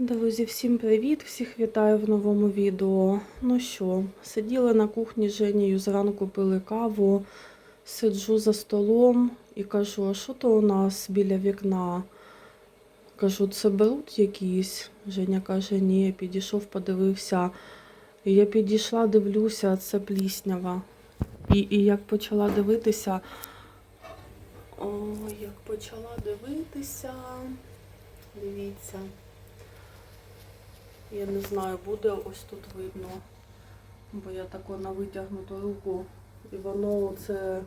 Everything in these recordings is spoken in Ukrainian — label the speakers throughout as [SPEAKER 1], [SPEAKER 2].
[SPEAKER 1] Друзі, всім привіт! Всіх вітаю в новому відео. Ну що, сиділа на кухні з Женією, зранку пили каву, сиджу за столом і кажу, а що то у нас біля вікна? Кажу, це беруть якісь? Женя каже, ні, підійшов, подивився. І я підійшла, дивлюся, це пліснява. І, і як почала дивитися, ой, як почала дивитися, дивіться. Я не знаю, буде ось тут видно. Бо я тако на витягнуту руку. І воно це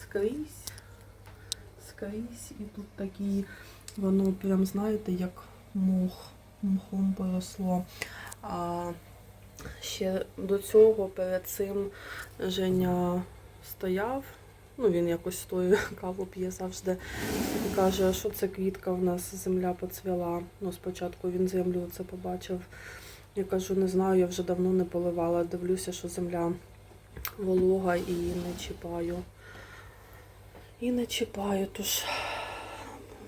[SPEAKER 1] скрізь. Скрізь. І тут такі, воно прям, знаєте, як мох, мохом поросло. А ще до цього перед цим Женя стояв. Ну, він якось стоїть, каву п'є завжди. І каже, що це квітка в нас земля поцвіла. Ну, спочатку він землю це побачив. Я кажу, не знаю, я вже давно не поливала. Дивлюся, що земля волога і не чіпаю. І не чіпаю, тож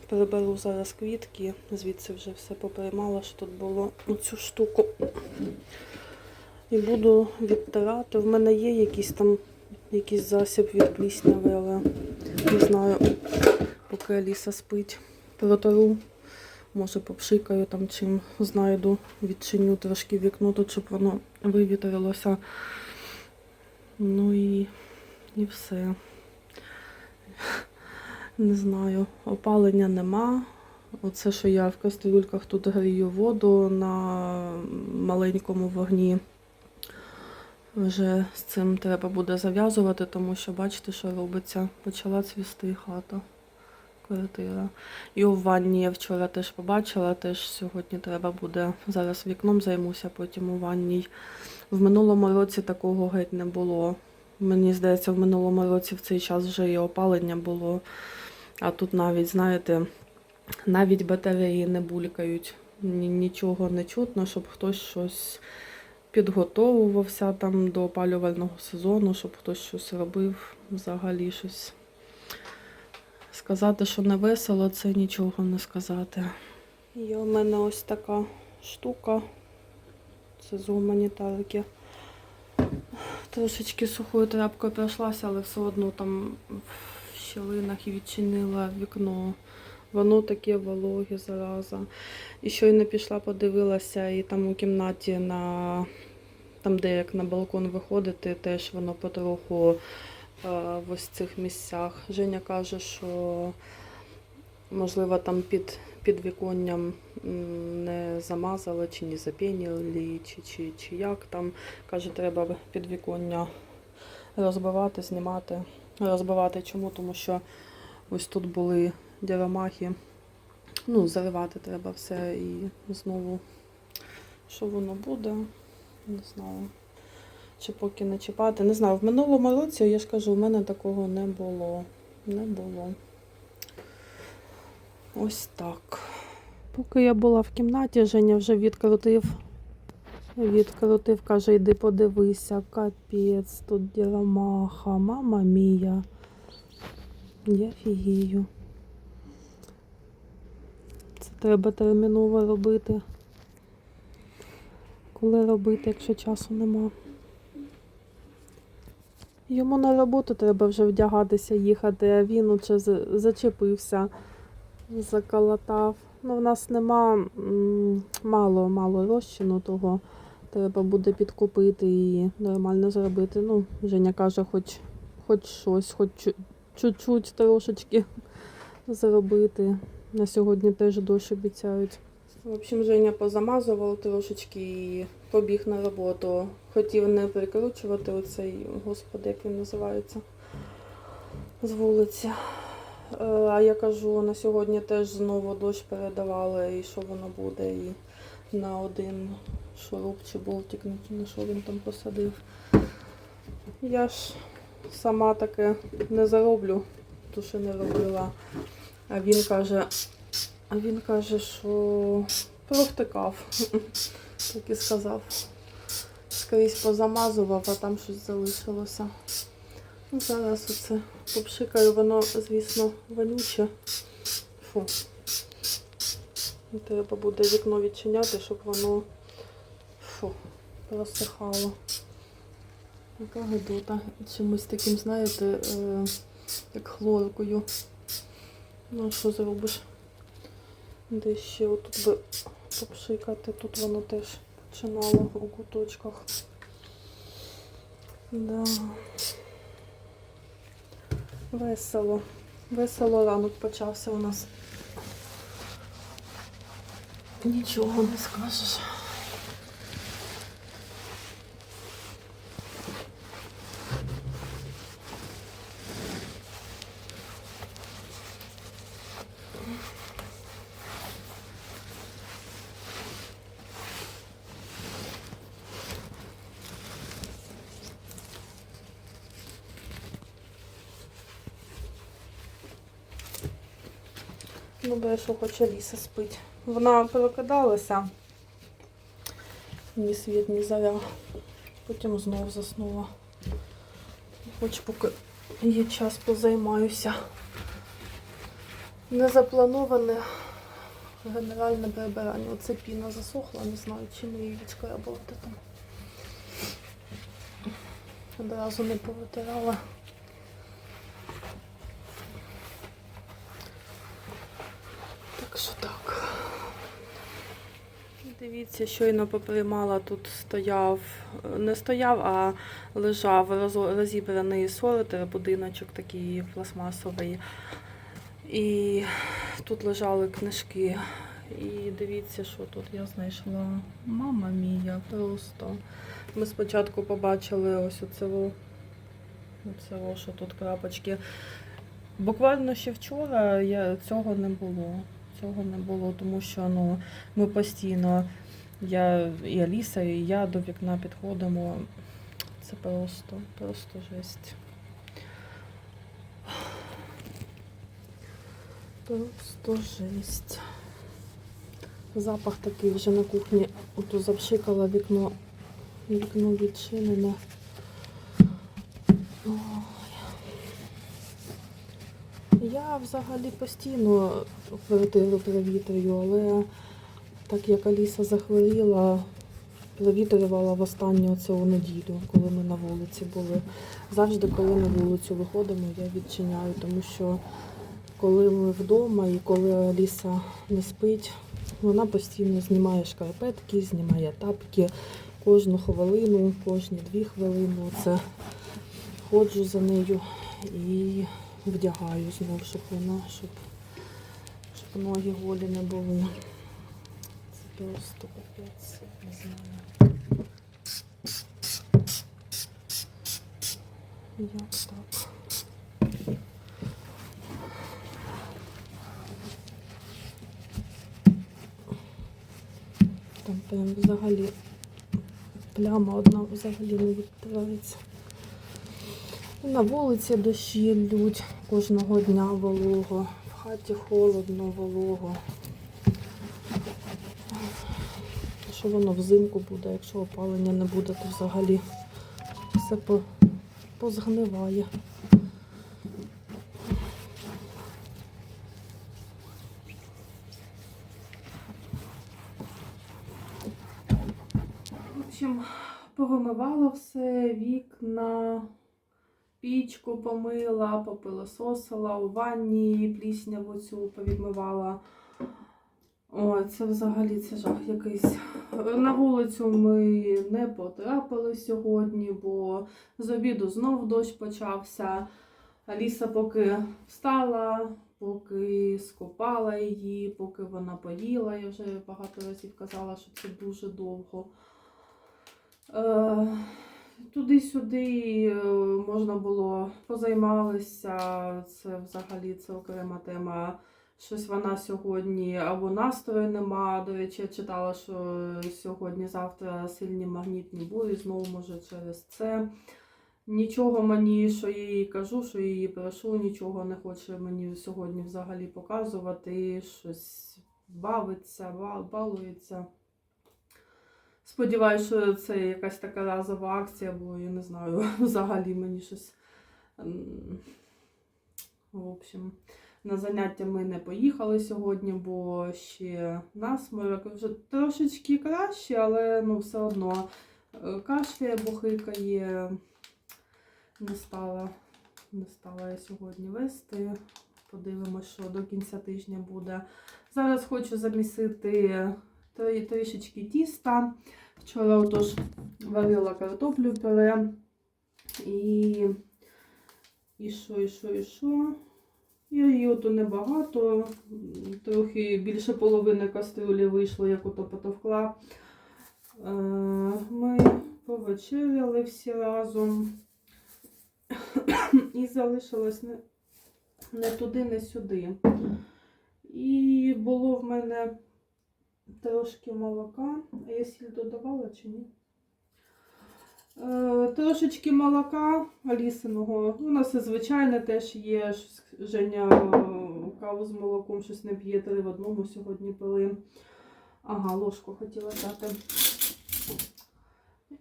[SPEAKER 1] переберу зараз квітки, звідси вже все поприймала, що тут було цю штуку. І буду відтирати. В мене є якийсь там якийсь засіб від плісняви, але не знаю, поки Аліса спить. Протору, може попшикаю там чим знайду, відчиню трошки вікно, тут, щоб воно вивітрилося. Ну і, і все. Не знаю, опалення нема. Оце, що я в кастрюльках тут грію воду на маленькому вогні. Вже з цим треба буде зав'язувати, тому що бачите, що робиться. Почала цвісти хата, квартира. І у ванні я вчора теж побачила, теж сьогодні треба буде. Зараз вікном займуся, потім у ванній. В минулому році такого геть не було. Мені здається, в минулому році в цей час вже і опалення було. А тут навіть, знаєте, навіть батареї не булькають. Нічого не чутно, щоб хтось щось підготовувався там до опалювального сезону, щоб хтось щось робив, взагалі щось. Сказати, що не весело, це нічого не сказати. Є у мене ось така штука. Це з гуманітарки. Трошечки сухою тряпкою пройшлася, але все одно там в щілинах і відчинила вікно. Воно таке вологе зараза. І щойно пішла, подивилася, і там у кімнаті на там, де як на балкон виходити, теж воно потроху е, в ось цих місцях. Женя каже, що можливо там під, під віконням не замазали, чи не запінили, чи, чи, чи як там. Каже, треба підвіконня розбивати, знімати. Розбивати чому? Тому що ось тут були діромахи. Ну, заривати треба все і знову, що воно буде, не знаю. Чи поки не чіпати. Не знаю, в минулому році, я ж кажу, в мене такого не було. Не було. Ось так. Поки я була в кімнаті, Женя вже відкрутив. Відкрутив, каже, йди подивися, капець, тут діромаха, мама мія. Я фігію. Це треба терміново робити. Коли робити, якщо часу нема. Йому на роботу треба вже вдягатися, їхати, а він за- зачепився, заколотав. Ну, в нас нема мало, мало розчину того. Треба буде підкупити і нормально зробити. Ну, Женя каже, хоч, хоч щось, хоч чу- чуть-чуть трошечки зробити. На сьогодні теж дощ обіцяють. В общем, Женя позамазував трошечки і побіг на роботу. Хотів не прикручувати оцей, господи, як він називається, з вулиці. Е, А я кажу, на сьогодні теж знову дощ передавали, і що воно буде, і на один шуруп чи болтик, на- що він там посадив. Я ж сама таке не зароблю, що не робила. А він каже, а він каже, що провтикав. Так і сказав. Скрізь позамазував, а там щось залишилося. Ну, Зараз оце попшикаю, воно, звісно, вонюче. Фу. Треба буде вікно відчиняти, щоб воно фу, просихало. Яка гидота. Чимось таким, знаєте, е, як хлоркою. Ну, що зробиш? Де ще отут би попшикати, тут воно теж починало у куточках. Да. Весело. Весело ранок почався у нас. Нічого не скажеш. Бо що хоче ліса спить. Вона прокидалася. Ні світ, ні заря. Потім знов заснула. Хоч поки є час позаймаюся. Незаплановане генеральне прибирання. Оце піна засохла, не знаю, чим її відшкрабувати там. Одразу не повитирала. Так що так. Дивіться, щойно поприймала, тут стояв, не стояв, а лежав розібраний солитер, будиночок такий пластмасовий. І тут лежали книжки. І дивіться, що тут я знайшла. Мама мія, просто. Ми спочатку побачили ось оце, оце, що тут крапочки. Буквально ще вчора я, цього не було. Цього не було, тому що ну, ми постійно, я і Аліса, і я до вікна підходимо. Це просто, просто жесть. Просто жесть. Запах такий вже на кухні. Ото запшикала вікно. Вікно відчинене. Ой. Я взагалі постійно провітрюю, але так як Аліса захворіла, провітрювала в останню цю неділю, коли ми на вулиці були. Завжди, коли на вулицю виходимо, я відчиняю, тому що коли ми вдома і коли Аліса не спить, вона постійно знімає шкарпетки, знімає тапки кожну хвилину, кожні дві хвилини. Це ходжу за нею і вдягаю знову, щоб вона, щоб, щоб ноги голі не були. Це просто капець, не знаю. Як так? Там прям взагалі пляма одна взагалі не відтирається. На вулиці дощі лють кожного дня волого. В хаті холодно, волого. Що воно взимку буде, якщо опалення не буде, то взагалі все позгниває. В общем, повимивала все, вікна, пічку помила, попилососила, у ванні плісняву цю повідмивала. Ой, це взагалі це жах якийсь. На вулицю ми не потрапили сьогодні, бо з обіду знов дощ почався. Аліса поки встала, поки скопала її, поки вона поїла. Я вже багато разів казала, що це дуже довго. Е, Туди-сюди е, можна було позаймалися. Це взагалі це окрема тема. Щось вона сьогодні або настрою нема. До речі, я читала, що сьогодні-завтра сильні магнітні бурі, знову може через це. Нічого мені, що я їй кажу, що я її прошу, нічого не хоче мені сьогодні взагалі показувати. Щось бавиться, балується. Сподіваюся, що це якась така разова акція, бо я не знаю, взагалі мені щось. В общем, На заняття ми не поїхали сьогодні, бо ще насморок вже трошечки краще, але ну все одно е, кашляє, бухикає. Не стала, не стала я сьогодні вести. Подивимось, що до кінця тижня буде. Зараз хочу замісити трі- трішечки тіста. Вчора отож варила картоплю пюре. І, і що, і що, і що. І йоту небагато, трохи більше половини кастрюлі вийшло, як ото потовкла. Е, Ми повечеряли всі разом. І залишилось не, не туди, не сюди. І було в мене трошки молока. А я сіль додавала чи ні? Е, трошечки молока Алісиного. У нас і звичайне теж є. Женя е, каву з молоком щось не п'є, три в одному сьогодні пили. Ага, ложку хотіла дати.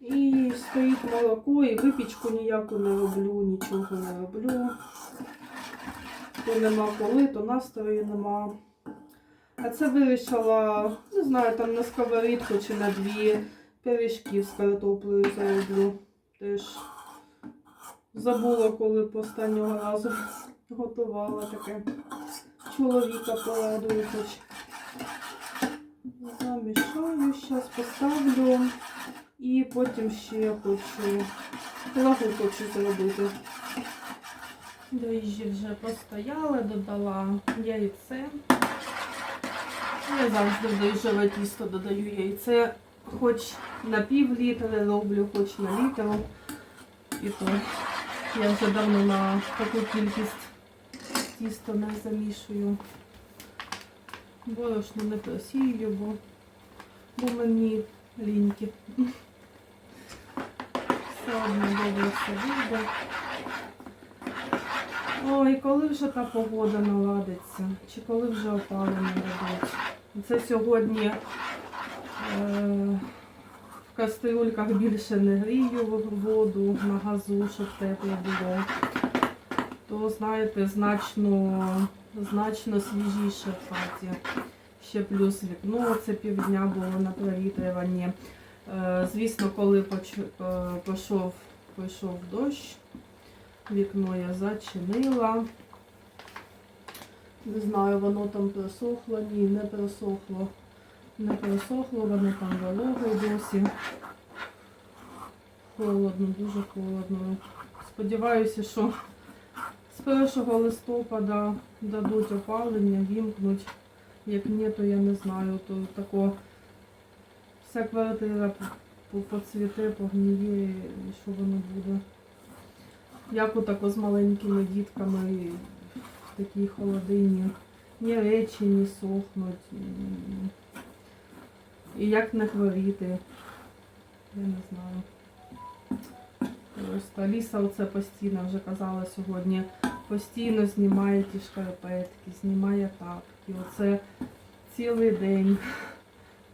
[SPEAKER 1] І стоїть молоко, і випічку ніяку не роблю, нічого не роблю. То нема коли, то настрою нема. А це вирішила, не знаю, там на сковорідку чи на дві пиріжків з картоплею зароблю. Теж забула, коли по останнього разу готувала таке. Чоловіка порадую хоч. Замішаю, зараз поставлю. І потім ще хочу лагу хочу зробити. Дріжджі вже постояли, додала яйце. Я завжди в дріжджове тісто додаю яйце. Хоч на пів літра роблю, хоч на літр. І то я вже давно на таку кількість тіста не замішую. Борошно не просію, бо, бо мені ліньки. Все одно добре все вийде. Ой, коли вже та погода наладиться? Чи коли вже опалення дадуть? Це сьогодні е, в кастрюльках більше не грію воду на газу, щоб тепло було. То, знаєте, значно, значно свіжіше в хаті. Ще плюс вікно, це півдня було на провітрюванні. Е, Звісно, коли поч- е, пішов, пішов дощ, вікно я зачинила. Не знаю, воно там просохло, ні, не просохло. Не просохло, воно там вологе досі. Холодно, дуже холодно. Сподіваюся, що з 1 листопада дадуть опалення, вімкнуть. Як ні, то я не знаю, то тако вся квартира по- по- поцвіте, погніє, і що воно буде. Як отако з маленькими дітками в такій холодині. Ні речі не сохнуть. І як не хворіти. Я не знаю. Просто Аліса оце постійно вже казала сьогодні. Постійно знімає ті шкарпетки, знімає тапки. Оце цілий день.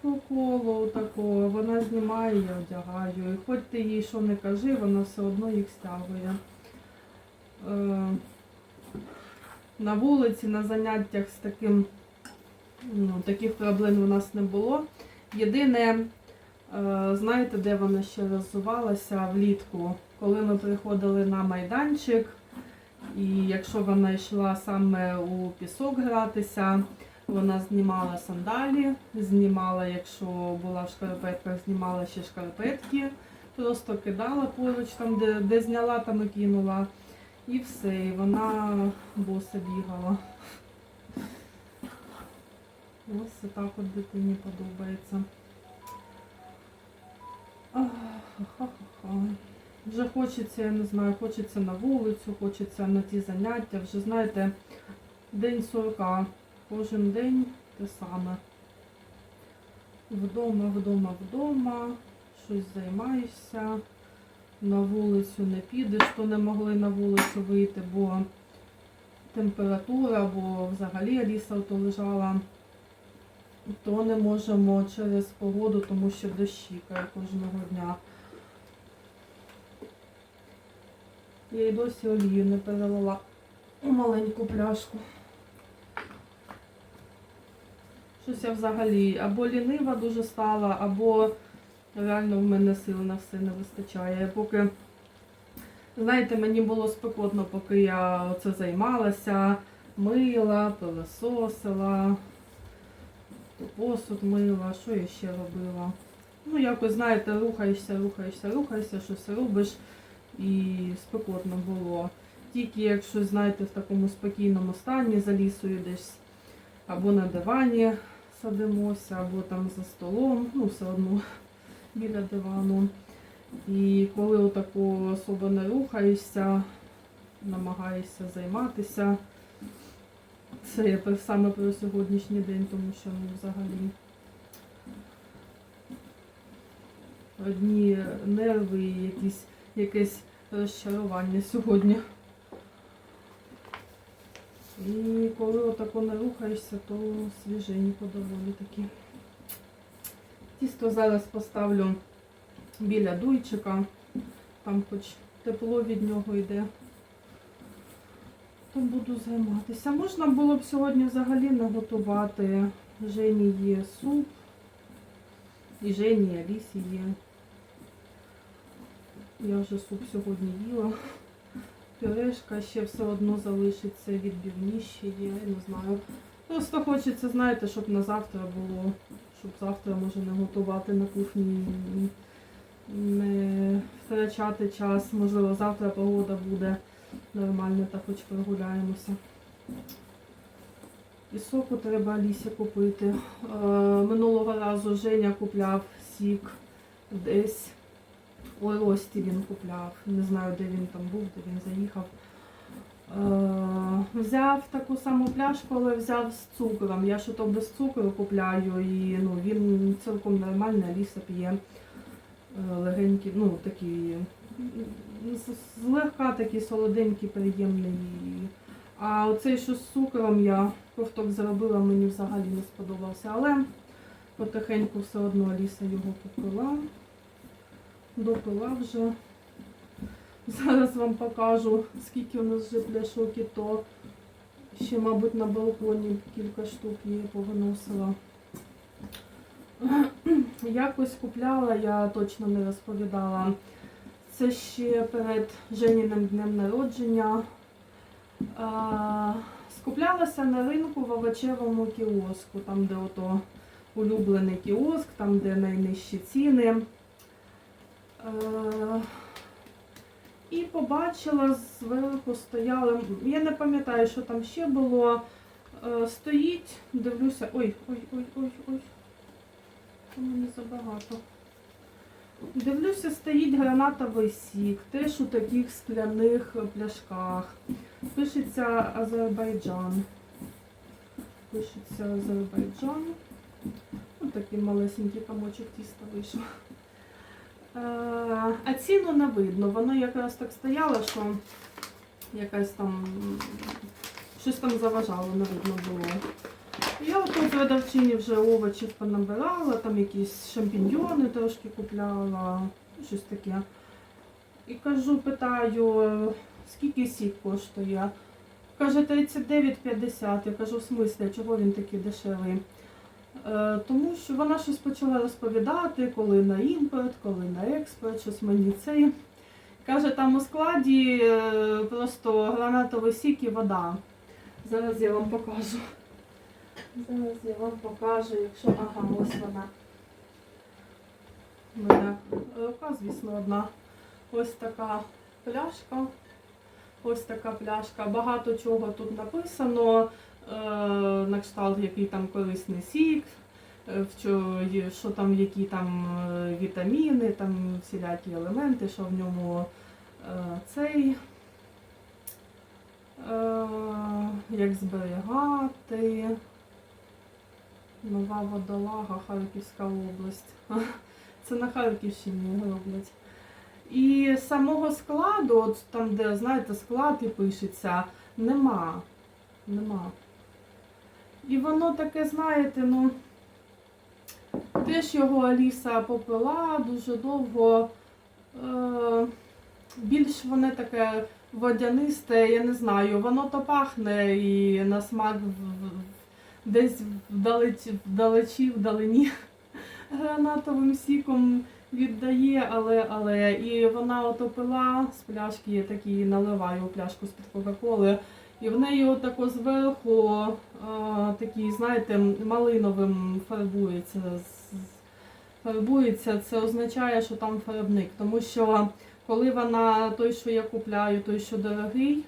[SPEAKER 1] По колу такого. Вона знімає, я одягаю. І хоч ти їй що не кажи, вона все одно їх стягує. Е, на вулиці, на заняттях з таким, ну, таких проблем у нас не було. Єдине, е, знаєте, де вона ще розвивалася влітку, коли ми приходили на майданчик, і якщо вона йшла саме у пісок гратися, вона знімала сандалі, знімала, якщо була в шкарпетках, знімала ще шкарпетки, просто кидала поруч там, де, де зняла, там і кинула. І все, і вона боса бігала. Ось так от дитині подобається. Ах, ха-ха-ха. Вже хочеться, я не знаю, хочеться на вулицю, хочеться на ті заняття. Вже знаєте, день сурка. Кожен день те саме. Вдома, вдома, вдома, щось займаєшся. На вулицю не підеш, то не могли на вулицю вийти, бо температура, бо взагалі Аліса то лежала, то не можемо через погоду, тому що дощі кожного дня. Я й досі олію не перелила у маленьку пляшку. Щось я взагалі або лінива дуже стала, або реально в мене сил на все не вистачає. Поки, знаєте, мені було спекотно, поки я це займалася, мила, пилососила, посуд мила, що я ще робила. Ну, якось, знаєте, рухаєшся, рухаєшся, рухаєшся, щось робиш і спекотно було. Тільки якщо, знаєте, в такому спокійному стані за лісою десь або на дивані садимося, або там за столом, ну все одно біля дивану. І коли отако особо не рухаєшся, намагаєшся займатися. Це я саме про сьогоднішній день, тому що ну, взагалі одні нерви і якісь, якесь розчарування сьогодні. І коли отако не рухаєшся, то свіженько доволі таки. Тісто зараз поставлю біля дуйчика, там хоч тепло від нього йде. То буду займатися. Можна було б сьогодні взагалі не готувати. Жені є суп, і Жені, і Алісі є. Я вже суп сьогодні їла. Пюрешка ще все одно залишиться, відбивні ще є, не знаю. Просто хочеться, знаєте, щоб на завтра було, щоб завтра може не готувати на кухні, не втрачати час. Можливо, завтра погода буде нормальна, та хоч прогуляємося. І соку треба Алісі купити. Е, минулого разу Женя купляв сік десь. Ой, Рості він купляв. Не знаю, де він там був, де він заїхав. Е, взяв таку саму пляшку, але взяв з цукром. Я що то без цукру купляю і ну, він цілком нормальний, Аліса п'є е, легенький, ну такий злегка такий солоденький, приємний. А оцей, що з цукром я ковток зробила, мені взагалі не сподобався. Але потихеньку все одно Аліса його попила допила вже. Зараз вам покажу, скільки у нас вже пляшок і то. Ще, мабуть, на балконі кілька штук її повиносила. Якось купляла, я точно не розповідала. Це ще перед Женіним днем народження. А, скуплялася на ринку в овочевому кіоску, там, де ото улюблений кіоск, там, де найнижчі ціни. Е, І побачила зверху стояла, я не пам'ятаю, що там ще було. Е, Стоїть, дивлюся, ой, ой, ой, ой, ой. Це мені забагато. Дивлюся, стоїть гранатовий сік, теж у таких скляних пляшках. Пишеться Азербайджан. Пишеться Азербайджан. Ось такий малесенький комочок тіста вийшов. Е, А ціну не видно. Воно якраз так стояло, що якась там щось там заважало, не видно було. Я от у продавчині вже овочів понабирала, там якісь шампіньйони трошки купляла, щось таке. І кажу, питаю, скільки сік коштує? Каже, 39,50. Я кажу, в смислі, чого він такий дешевий? Е, Тому що вона щось почала розповідати, коли на імпорт, коли на експорт, щось мені цей. Каже, там у складі е, просто гранатовий сік і вода. Зараз я вам покажу. Зараз я вам покажу, якщо. Ага, ось вона. У мене рука, звісно, одна. Ось така пляшка. Ось така пляшка. Багато чого тут написано. Е, на кшталт, який там корисний сік, е, що там, які там е, вітаміни, там всілякі елементи, що в ньому цей, як зберігати. Нова водолага, Харківська область. Це на Харківщині роблять. І самого складу, от там, де, знаєте, склад і пишеться, нема. Нема. І воно таке, знаєте, ну, теж його Аліса попила дуже довго. Е, більш воно таке водянисте, я не знаю, воно то пахне і на смак десь вдалечі, вдалечі, вдалині гранатовим сіком віддає, але, але і вона ото пила з пляшки, я такі наливаю пляшку з-під Кока-Коли. І в неї отако зверху а, такий, знаєте, малиновим фарбується. Фарбується, це означає, що там фарбник. Тому що коли вона той, що я купляю, той, що дорогий, е,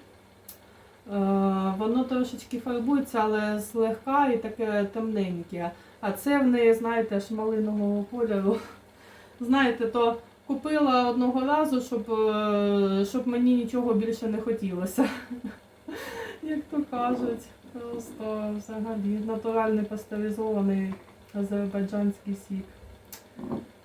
[SPEAKER 1] воно трошечки фарбується, але злегка і таке темненьке. А це в неї, знаєте, аж малинового кольору. Знаєте, то купила одного разу, щоб, е, щоб мені нічого більше не хотілося. Як то кажуть, просто взагалі натуральний пастеризований азербайджанський сік.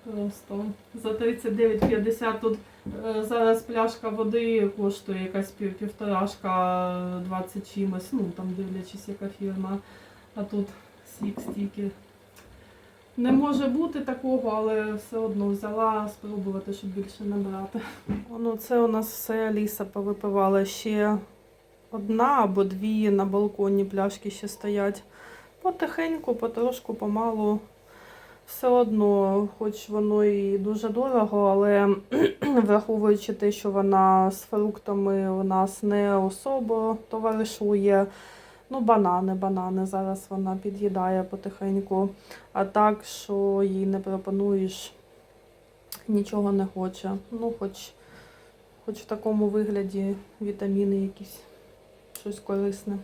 [SPEAKER 1] Просто за 39,50 тут е, зараз пляшка води коштує якась пів, півторашка 20 чимось, ну там дивлячись яка фірма. А тут сік стільки. Не може бути такого, але все одно взяла спробувати, щоб більше не брати. Ну, це у нас все Аліса повипивала. Ще одна або дві на балконі пляшки ще стоять. Потихеньку, потрошку, помалу. Все одно, хоч воно і дуже дорого, але враховуючи те, що вона з фруктами у нас не особо товаришує. Ну, банани, банани. Зараз вона під'їдає потихеньку. А так, що їй не пропонуєш, нічого не хоче. Ну, хоч, хоч в такому вигляді вітаміни якісь, щось корисне.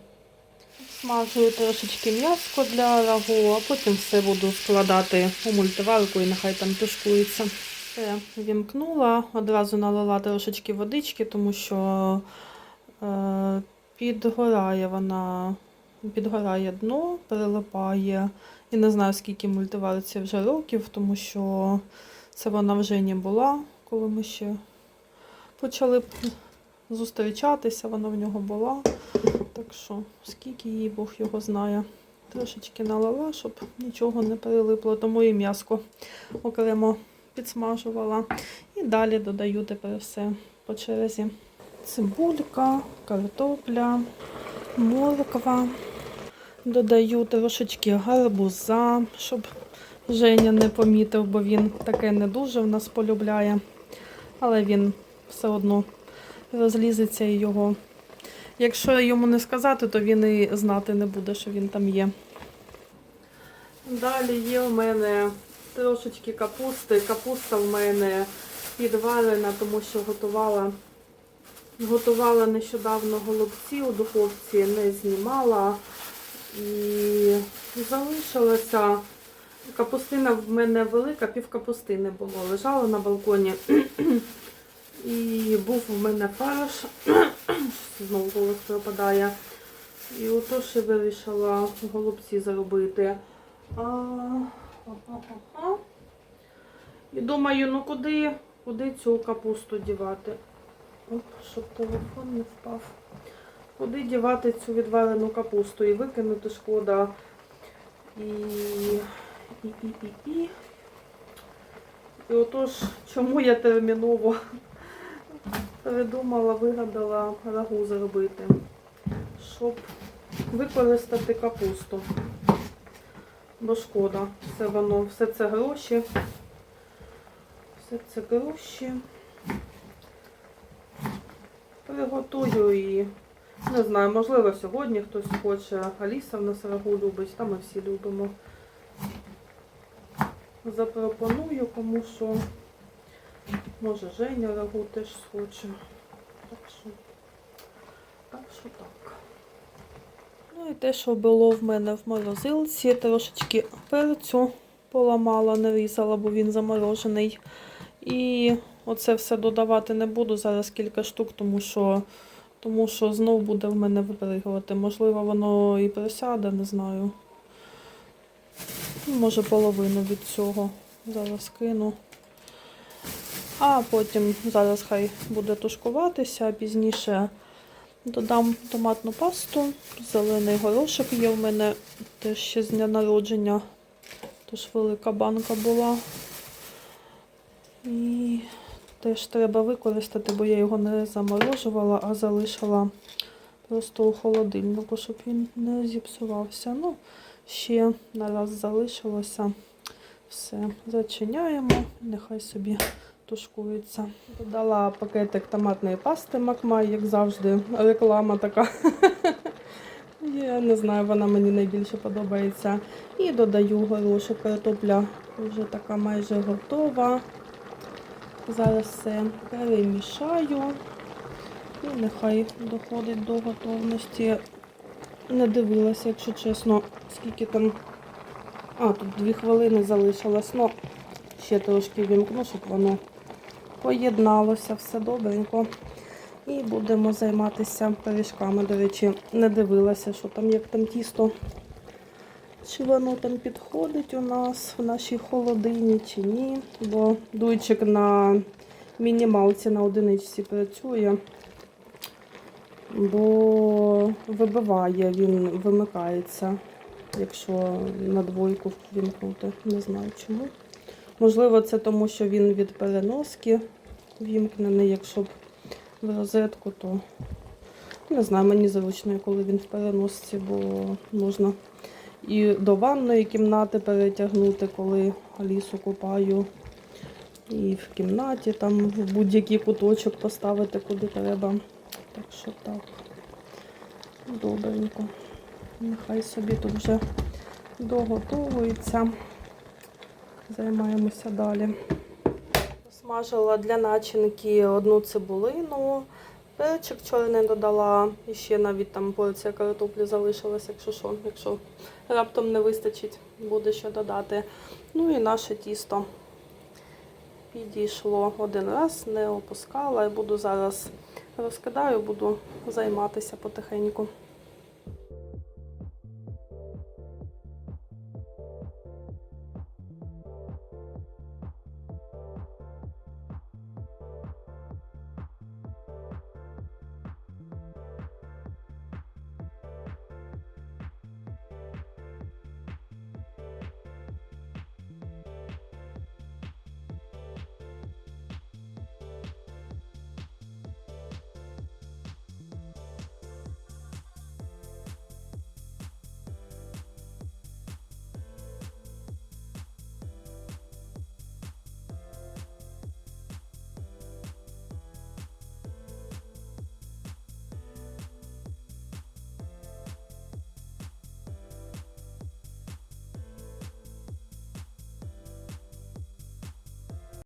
[SPEAKER 1] Смажую трошечки м'яско для рагу, а потім все буду складати у мультиварку і нехай там тушкується. Все, вімкнула, одразу налила трошечки водички, тому що е, підгорає вона, підгорає дно, прилипає. І не знаю, скільки мультиварці вже років, тому що це вона вже не була, коли ми ще почали зустрічатися, вона в нього була. Так що, скільки їй Бог його знає. Трошечки налила, щоб нічого не прилипло, тому і м'яско окремо підсмажувала. І далі додаю тепер все по черзі. Цибулька, картопля, морква. Додаю трошечки гарбуза, щоб Женя не помітив, бо він таке не дуже в нас полюбляє. Але він все одно розлізеться його. Якщо йому не сказати, то він і знати не буде, що він там є. Далі є у мене трошечки капусти. Капуста в мене підварена, тому що готувала, готувала нещодавно голубці у духовці, не знімала і залишилася. Капустина в мене велика, пів капустини було. Лежала на балконі. І був у мене фарш. Знову голос пропадає. І отож я вирішила голубці заробити. А. І думаю, ну куди, куди цю капусту дівати? Оп, щоб телефон не впав. Куди дівати цю відварену капусту і викинути шкода. І, і, і, і, і. І отож, чому я терміново придумала, вигадала рагу зробити, щоб використати капусту. Бо шкода, все воно, все це гроші. Все це гроші. Приготую і не знаю, можливо, сьогодні хтось хоче. Аліса в нас рагу любить, та ми всі любимо. Запропоную, кому що. Може, Женя рагу теж схоче. Так що, так що так. Ну і те, що було в мене в морозилці, трошечки перцю поламала, нарізала, бо він заморожений. І оце все додавати не буду зараз кілька штук, тому що, тому що знов буде в мене випригувати. Можливо, воно і присяде, не знаю. Може половину від цього зараз кину. А потім зараз хай буде тушкуватися, пізніше додам томатну пасту, зелений горошок є в мене теж ще з дня народження. Тож велика банка була. І теж треба використати, бо я його не заморожувала, а залишила просто у холодильнику, щоб він не зіпсувався. Ну, ще нараз залишилося. Все, зачиняємо, нехай собі тушкується. Додала пакетик томатної пасти Макмай, як завжди. Реклама така. Я не знаю, вона мені найбільше подобається. І додаю горошок, картопля вже така майже готова. Зараз все перемішаю. І нехай доходить до готовності. Не дивилася, якщо чесно, скільки там. А, тут дві хвилини залишилось. Ну, ще трошки вімкну, щоб воно поєдналося все добренько. І будемо займатися пиріжками. До речі, не дивилася, що там, як там тісто. Чи воно там підходить у нас в нашій холодині, чи ні. Бо дуйчик на мінімалці на одиничці працює, бо вибиває, він вимикається, якщо на двойку вімкнути. Не знаю чому. Можливо, це тому, що він від переноски вімкнений, якщо б в розетку, то не знаю, мені зручно, коли він в переносці, бо можна і до ванної кімнати перетягнути, коли лісу купаю. І в кімнаті там в будь-який куточок поставити, куди треба. Так що так. Добренько. Нехай собі тут вже доготовується. Займаємося далі. Смажила для начинки одну цибулину, перчик чорний додала, і ще навіть там порція картоплі залишилась, якщо що, якщо раптом не вистачить, буде що додати. Ну і наше тісто підійшло один раз, не опускала і буду зараз розкидаю, буду займатися потихеньку.